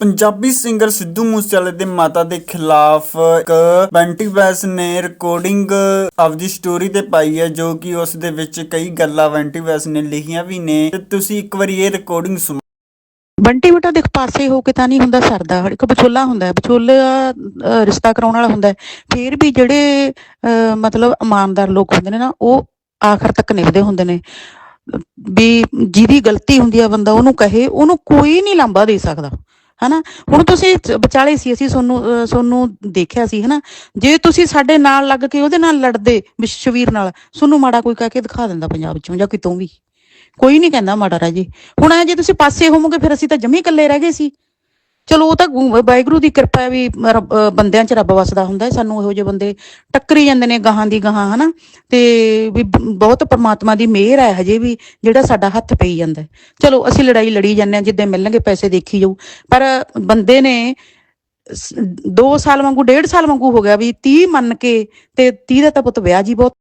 Punjabi singer Sidhu ਮੂਸੇਵਾਲੇ ਦੇ ਮਾਤਾ ਦੇ ਖਿਲਾਫ ਇੱਕ ਬੰਟੀ ਵੈਸ ਨੇ ਰਿਕਾਰਡਿੰਗ ਆਪਦੀ ਸਟੋਰੀ ਤੇ ਪਾਈ ਹੈ, ਜੋ ਕਿ ਉਸ ਦੇ ਵਿੱਚ ਕਈ ਗੱਲਾਂ ਬੰਟੀ ਵੈਸ ਨੇ ਲਿਖੀਆਂ ਵੀ ਨੇ। ਤੇ ਤੁਸੀਂ ਇੱਕ ਵਾਰੀ ਇਹ ਰਿਕਾਰਡਿੰਗ ਸੁਣੋ। ਬੰਟੀ ਬੇਟਾ ਦੇਖ ਪਾਸੇ ਹੋ ਕੇ ਤਾਂ ਨਹੀਂ ਹੁੰਦਾ ਸਰਦਾ। ਇੱਕ ਵਿਚੋਲਾ ਹੁੰਦਾ ਹੈ, ਵਿਚੋਲਾ ਰਿਸ਼ਤਾ ਕਰਾਉਣ ਵਾਲਾ ਹੁੰਦਾ ਹੈ। ਫਿਰ ਵੀ ਜਿਹੜੇ ਮਤਲਬ ਇਮਾਨਦਾਰ ਲੋਕ ਹੁੰਦੇ ਨੇ ਨਾ, ਉਹ ਆਖਰ ਤੱਕ ਨਿਭਦੇ ਹੁੰਦੇ ਨੇ। ਵੀ ਜਿਹਦੀ ਗਲਤੀ ਹੁੰਦੀ ਆ ਬੰਦਾ, ਉਹਨੂੰ ਕਹੇ, ਉਹਨੂੰ ਕੋਈ ਨਹੀਂ ਲਾਂਬਾ ਦੇ ਸਕਦਾ। ਹਨਾ? ਹੁਣ ਤੁਸੀਂ ਵਿਚਾਲੇ ਸੀ ਅਸੀਂ ਤੁਹਾਨੂੰ ਅਹ, ਸੋਨੂੰ ਦੇਖਿਆ ਸੀ ਹਨਾ? ਜੇ ਤੁਸੀਂ ਸਾਡੇ ਨਾਲ ਲੱਗ ਕੇ ਉਹਦੇ ਨਾਲ ਲੜਦੇ ਵਿਸ਼ਵੀਰ ਨਾਲ ਤੁਹਾਨੂੰ ਮਾੜਾ ਕੋਈ ਕਹਿ ਕੇ ਦਿਖਾ ਦਿੰਦਾ ਪੰਜਾਬ ਚੋਂ ਜਾਂ ਕਿਤੋਂ ਵੀ। ਕੋਈ ਨਹੀਂ ਕਹਿੰਦਾ ਮਾੜਾ ਰਾਜੇ। ਹੁਣ ਐ ਜੇ ਤੁਸੀਂ ਪਾਸੇ ਹੋਵੋਗੇ ਫਿਰ ਅਸੀਂ ਤਾਂ ਜਮੀ ਇਕੱਲੇ ਰਹਿ ਗਏ ਸੀ। ਚਲੋ, ਉਹ ਤਾਂ ਵਾਹਿਗੁਰੂ ਦੀ ਕਿਰਪਾ ਹੈ ਵੀ ਰੱਬ- ਅਹ ਬੰਦਿਆਂ 'ਚ ਰੱਬ ਵਸਦਾ ਹੁੰਦਾ ਹੈ। ਸਾਨੂੰ ਇਹੋ ਜਿਹੇ ਬੰਦੇ ਟੱਕਰੀ ਜਾਂਦੇ ਨੇ ਗਾਹਾਂ ਦੀ ਗਾਹਾਂ, ਹਨਾ? ਤੇ ਵੀ ਬ- ਬਹੁਤ ਪ੍ਰਮਾਤਮਾ ਦੀ ਮਿਹਰ ਹੈ ਹਜੇ ਵੀ, ਜਿਹੜਾ ਸਾਡਾ ਹੱਥ ਪਈ ਜਾਂਦਾ ਹੈ। ਚਲੋ, ਅਸੀਂ ਲੜਾਈ ਲੜੀ ਜਾਂਦੇ ਹਾਂ, ਜਿੱਦਾਂ ਮਿਲਣਗੇ ਪੈਸੇ ਦੇਖੀ ਜਾਊ। ਪਰ ਬੰਦੇ ਨੇ 2 ਸਾਲ ਵਾਂਗੂ, ਡੇਢ ਸਾਲ ਵਾਂਗੂ ਹੋ ਗਿਆ ਵੀ 30 ਮੰਨ ਕੇ ਤੇ 30 ਦਾ ਤਾਂ ਪੁੱਤ ਵਿਆਹ ਜੀ ਬਹੁਤ